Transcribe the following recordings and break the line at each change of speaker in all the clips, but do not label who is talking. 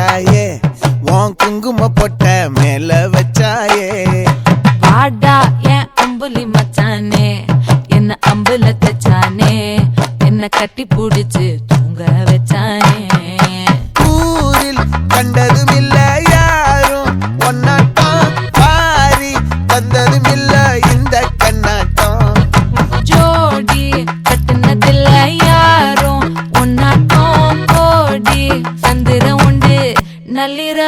வச்சாயே உன் குங்கும பொட்ட மேல வச்சாயே.
வாடா என் அம்புலி மச்சானே. என்ன அம்புல தச்சானே. என்ன கட்டி பிடிச்சு தூங்க வச்சானே.
ஊரில் கண்டதும் இல்லை.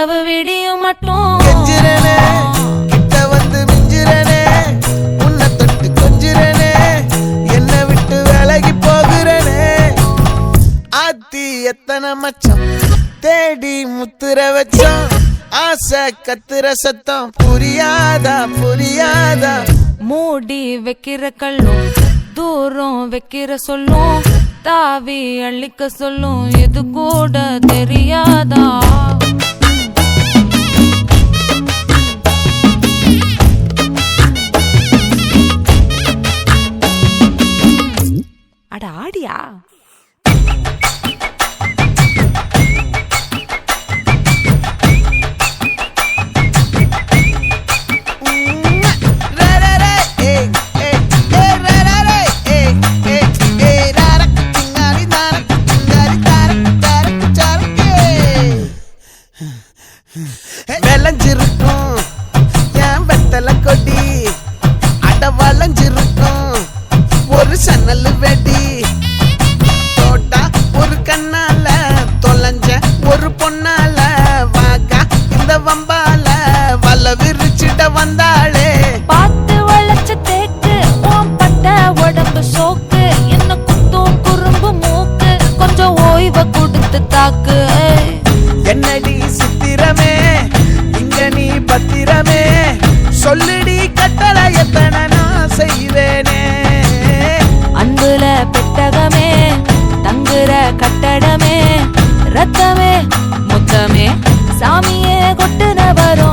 நள்ளிரவு விடியும் மட்டும். கெஞ்சிரனே
கிட்ட வந்து மிஞ்சிரனே உன்னை தொட்டு கொஞ்சிரனே என்னை விட்டு விலகி போகிறனே. ஆத்தி எத்தனை மச்சம் தேடி முத்துற வச்சோம் ஆசை கத்துற சத்தம் புரியாதா புரியாதா?
மூடி வைக்கிற கல்லும் தூரம் வைக்கிற சொல்லும் தாவி அள்ளிக்க சொல்லும் இது கூட தெரியாதா? அட ஆடியா?
விளைஞ்சிருக்கும் ஏன் வெத்தலை கொடி? அட வளைஞ்சிருக்கும். வந்தாளே.
பார்த்து வளைச்ச தேக்கு பட்ட உடம்பு சோக்கு. என்ன குத்தும் குறும்பு மூக்கு கொஞ்சம் ஓய்வை கொடுத்து தாக்கு.
என்னடி சித்திரமே? இங்க நீ பத்திரமே? சொல்லுடி கட்டளை எத்தனை நான் செய்வேனே.
அன்புல பெட்டகமே தங்குற கட்டடமே ரத்தமே மொத்தமே. சாமியே கொட்டுன வரும்